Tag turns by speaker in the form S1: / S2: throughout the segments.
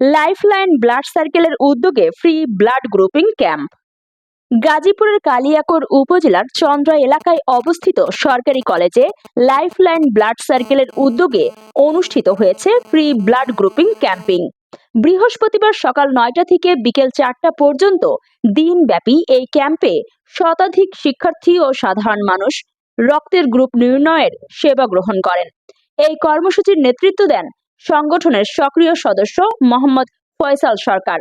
S1: Lifeline blood সার্কেলের উদ্যোগে free blood grouping camp গাজীপুরের কালিয়াকোর উপজেলার চন্দ্রা এলাকায় অবস্থিত সরকারি কলেজে লাইফলাইন ব্লাড সার্কেলের উদ্যোগে অনুষ্ঠিত হয়েছে ফ্রি ব্লাড গ্রুপিং ক্যাম্পিং বৃহস্পতিবার সকাল নয়টা থেকে বিকেল চারটা পর্যন্ত দিনব্যাপী এই ক্যাম্পে শতাধিক শিক্ষার্থী ও সাধারণ মানুষ রক্তের গ্রুপ নির্ণয়ের সেবা গ্রহণ করেন। এই কর্মসূচির নেতৃত্ব দেন সংগঠনের সক্রিয় সদস্য মোহাম্মদ ফয়সাল সরকার।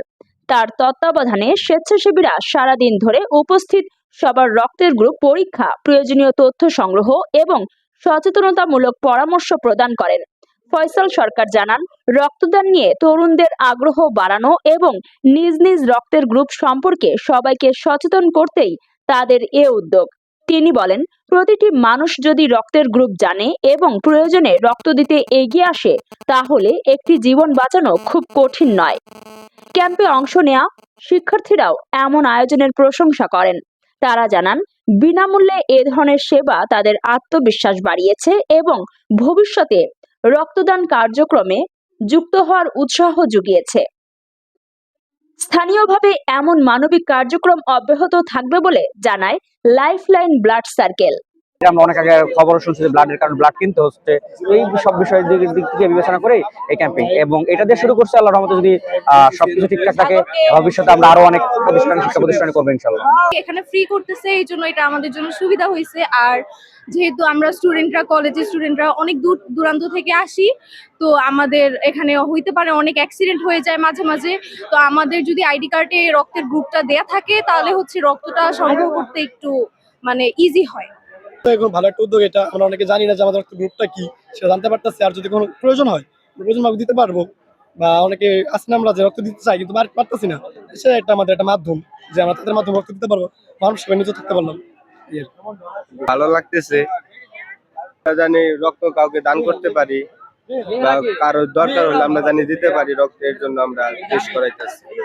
S1: তার তত্ত্বাবধানে স্বেচ্ছাসেবীরা সারাদিন ধরে উপস্থিত সবার রক্তের গ্রুপ পরীক্ষা, প্রয়োজনীয় তথ্য সংগ্রহ এবং সচেতনতামূলক পরামর্শ প্রদান করেন। ফয়সাল সরকার জানান, রক্তদান নিয়ে তরুণদের আগ্রহ বাড়ানো এবং নিজ নিজ রক্তের গ্রুপ সম্পর্কে সবাইকে সচেতন করতেই তাদের এ উদ্যোগ। তিনি বলেন, প্রতিটি মানুষ যদি রক্তের গ্রুপ জানে এবং প্রয়োজনে রক্ত দিতে এগিয়ে আসে, তাহলে একটি জীবন বাঁচানো খুব কঠিন নয়। ক্যাম্পে অংশ নেওয়া শিক্ষার্থীরাও এমন আয়োজনের প্রশংসা করেন। তারা জানান, বিনামূল্যে এ ধরনের সেবা তাদের আত্মবিশ্বাস বাড়িয়েছে এবং ভবিষ্যতে রক্তদান কার্যক্রমে যুক্ত হওয়ার উৎসাহ জুগিয়েছে। স্থানীয়ভাবে এমন মানবিক কার্যক্রম অব্যাহত থাকবে বলে জানায় লাইফলাইন ব্লাড সার্কেল
S2: আমরা অনেক আগে খবর শুনছি যে ব্লাডের কারণে ব্লাড কিনতে হচ্ছে। এই সব বিষয়ের দিক থেকে বিবেচনা করে এই ক্যাম্পিং এবং এটা দিয়ে শুরু করছে আল্লাহ রহমতে যদি সবকিছু ঠিকঠাক থাকে, ভবিষ্যতে আমরা আরও অনেক প্রতিষ্ঠান, শিক্ষা প্রতিষ্ঠানে করব ইনশাল্লাহ
S3: এখানে ফ্রি করতেছে, এই জন্য এটা আমাদের জন্য সুবিধা হয়েছে। আর যেহেতু আমরা স্টুডেন্টরা কলেজের স্টুডেন্টরা অনেক দূর, দূরান্ত থেকে আসি, তো আমাদের এখানে হইতে পারে অনেক অ্যাক্সিডেন্ট হয়ে যায় মাঝে মাঝে। তো আমাদের যদি আইডি কার্ডে রক্তের গ্রুপটা দেয়া থাকে, তাহলে হচ্ছে রক্তটা সংগ্রহ করতে একটু মানে ইজি হয়।
S4: তো এখন ভালো একটা উদ্যোগ, এটা আমরা অনেকে জানি না যে আমাদের গ্রুপটা কি, সেটা জানতে পারতেছি। আর যদি কোনো প্রয়োজন হয় প্রয়োজন ভাবে দিতে পারব। বা অনেকে আসে আমরা যে রক্ত দিতে চাই, কিন্তু পার- পারতেছি না। সেটা একটা আমাদের একটা মাধ্যম, যে আমরা তাদের মাধ্যমে রক্ত দিতে পারব। মানুষ হিসেবে নিজে থাকতে পারলাম।
S5: ভালো লাগতেছে। জানি রক্ত কাউকে দান করতে পারি কারও দরকার হলে আমরা জানি দিতে পারি রক্তের জন্য আমরা টেস্ট করাইতেছি।